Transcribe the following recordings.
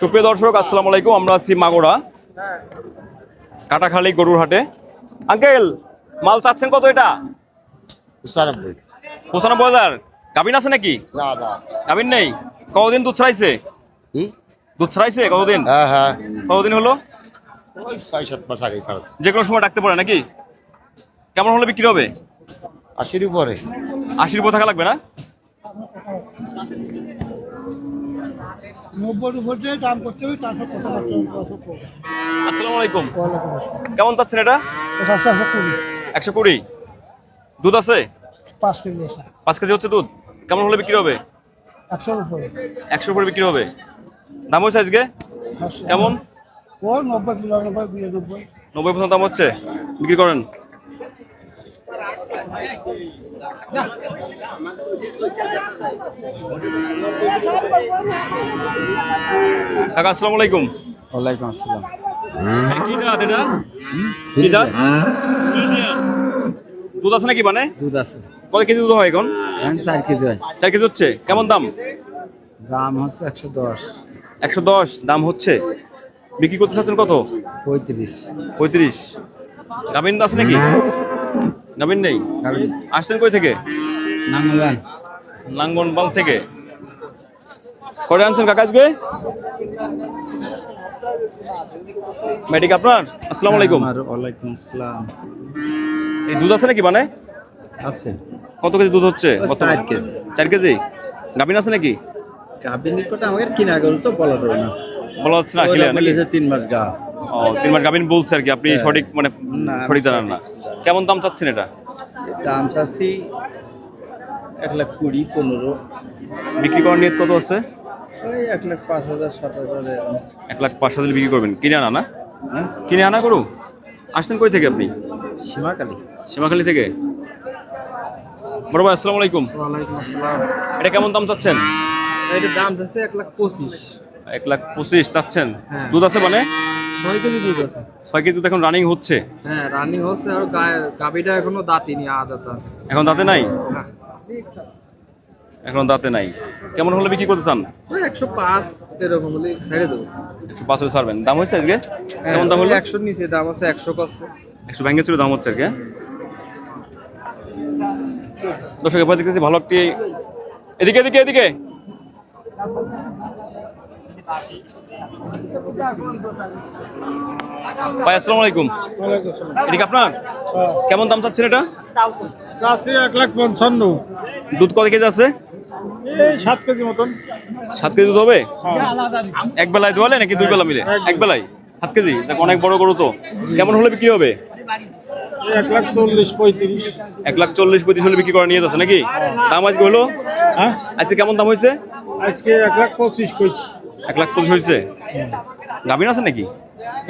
সুপ্রিয় দর্শক আসসালামু আলাইকুম। আমরা আছি মাগোড়া কাটাখালী গরুর হাটে। আঙ্কেল মাল চাচ্ছেন কত এটা? পঁচানব্বই। পঁচানব্বই হাজার। গাবিন আছে নাকি? না না। গাবিন নেই? কতদিন দুধ ছাড়াইছে? দুধ ছাড়াইছে কতদিন? হ্যাঁ হ্যাঁ। কতদিন হলো? ছয় সাত মাস আগে ছাড়াচ্ছে যে কোনো সময় ডাকতে পারে নাকি? কেমন হলে বিক্রি হবে? আশির উপরে। আশির উপর থাকা লাগবে না? নব্বই উপর দিয়ে দাম করতে হবে তারপর কথাবার্তা আসসালামু আলাইকুম। কেমন চাচ্ছেন এটা? সাতশো একশো কুড়ি। একশো কুড়ি। দুধ আছে? পাঁচ কেজি আছে। পাঁচ কেজি হচ্ছে দুধ। কেমন হলে বিক্রি হবে? একশোর উপরে। একশোর উপরে বিক্রি হবে। দাম হচ্ছে আজকে? আশি। কেমন? ও নব্বই নব্বই পার্সেন্ট দাম হচ্ছে? বিক্রি করেন। কাকা আসসালামু আলাইকুম। ওয়ালাইকুম আসসালাম। কি জাত এটা? কি জাত? দুধ আছে নাকি মানে দুধ আছে। কত কেজি দুধ হয় এখন? এখন চার কেজি হয়। চার কেজি হচ্ছে। কেমন দাম? দাম হচ্ছে একশো দশ। একশো দশ দাম হচ্ছে। বিক্রি করতে চাচ্ছেন কত? পঁয়ত্রিশ। পঁয়ত্রিশ। গাভিন আছে নাকি? গাভিন নেই? আসছেন কই থেকে? নাঙ্গলবান। লাঙ্গনবাল থেকে। করে আনছেন কাকা আজকে? মেডিক আপনার? আসসালামু আলাইকুম। ওয়ালাইকুম আসসালাম। এই দুধ আছে নাকি মানে আছে। কত কেজি দুধ হচ্ছে? চার কেজি। চার কেজি? গাভিন আছে নাকি? কাবিনের কটা আমাকে কিনা গরু তো বলা যাবে না। বলা হচ্ছে না clear তিন মাস গা। ও তিন মাস গাভিন বলছে আর কি আপনি হ্যাঁ। সঠিক মানে সঠিক জানেন না। কেমন দাম চাচ্ছেন এটা? দাম চাচ্ছি এক লাখ কুড়ি পনেরো। বিক্রি করার নিয়ত কত আছে? ওই এক লাখ পাঁচ হাজার সাত হাজার এক লাখ পাঁচ হাজার বিক্রি করবেন। কিনে আনা না? হ্যাঁ? কিনে আনা করু আসছেন কই থেকে আপনি? সীমাকালী সীমাখালী থেকে? বড় ভাই আসসালামু আলাইকুম। ওয়ালাইকুম আসসালাম। এটা কেমন দাম চাচ্ছেন? এটার দাম যাচ্ছে এক লাখ পঁচিশ। এক লাখ পঁচিশ চাচ্ছেন। হ্যাঁ। দুধ আছে মানে ছয় কেজি দুধ আছে। ছয় কেজি দুধ এখন রানিং হচ্ছে? হ্যাঁ রানিং হচ্ছে আর গাবিটা এখনও দাঁতিনি আদাত আছে। এখন দাঁতে নাই? না এখন দাঁতে নাই। কেমন হলে বিক্রি করতে চান? ওই একশো পাঁচ এরকম হলে ছেড়ে দেবো। একশো পাঁচ হলে ছাড়বেন। দাম হয়েছে আজকে? হ্যাঁ, কেমন দাম হলো? একশোর নিচে দাম আছে একশো করছে একশো ভেঙে ছিল দাম হচ্ছে আর কি হ্যাঁ? দর্শক এবার দেখতেছি ভালো একটি এদিকে এদিকে এদিকে। ভাই আসসালামু আলাইকুম। এদিকে আপনার? কেমন দাম চাচ্ছেন এটা? চাচ্ছি এক লাখ পঞ্চান্ন। দুধ কত কেজি আছে? সাত কেজি মতন। সাত কেজি দুধ হবে? এক বেলায় দোয়ালে নাকি দুই বেলা মিলে? এক বেলায়? সাত কেজি? দেখো অনেক বড় গরু তো। কেমন হলে বিক্রি হবে? এক লাখ চল্লিশ পঁয়ত্রিশ। এক লাখ চল্লিশ পঁয়ত্রিশ হলে বিক্রি করা নিয়ে যাচ্ছে নাকি? দাম আজকে হলো? হ্যাঁ? আজকে কেমন দাম হয়েছে? আজকে এক লাখ পঁচিশ কইছি। এক লাখ পঁচিশ হয়েছে? গাভিন আছে নাকি?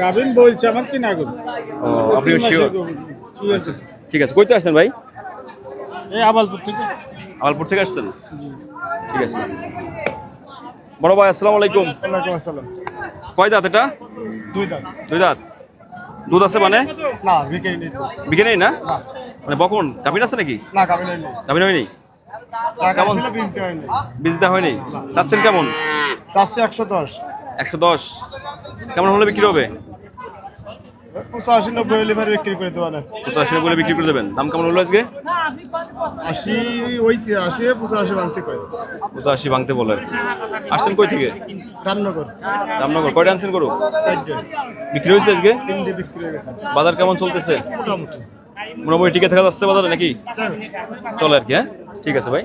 গাভিন বলছে আমার কিনা গরু ও আপনি। কি আছে। ঠিক আছে। কইতে আসছেন ভাই? এই আবালপুর থেকে। আবালপুর থেকে আসছেন? ঠিক আছে। বড় ভাই আসসালামু আলাইকুম। ওয়ালাইকুম আসসালাম। কয় দাঁত এটা? দুই দাম দুই দাঁত? দুধ আছে মানে? না বিকেই নেই তো। বিকে নেই না? না। মানে বকন? গাভিন আছে নাকি? না গাভিন নেই গাভিন হয়নি? বীজ দেওয়া নেই বীজ দেওয়া হয়নি? চাচ্ছেন কেমন? চারশো একশো দশ। একশো দশ। কেমন হলে বিক্রি হবে? পঁচাশি নব্বই হলে এবার বিক্রি করে দেওয়া না পঁচাশি করে বিক্রি করে দেবেন। দাম কেমন হলো আজকে? আশি ওইছে আশি পঁচাশি ভাঙতে কয় পঁচাশি ভাঙতে বলে। আসছেন কই থেকে? রামনগর। রামনগর। কয়টা আনছেন চারটে। বিক্রি হয়েছে আজকে? তিনটে বিক্রি হয়ে গেছে। বাজার কেমন চলতেছে? মোটামুটি। মোটামুটি টিকে থাকা যাচ্ছে বাজারে নাকি? চলে আর কি হ্যাঁ? ঠিক আছে ভাই।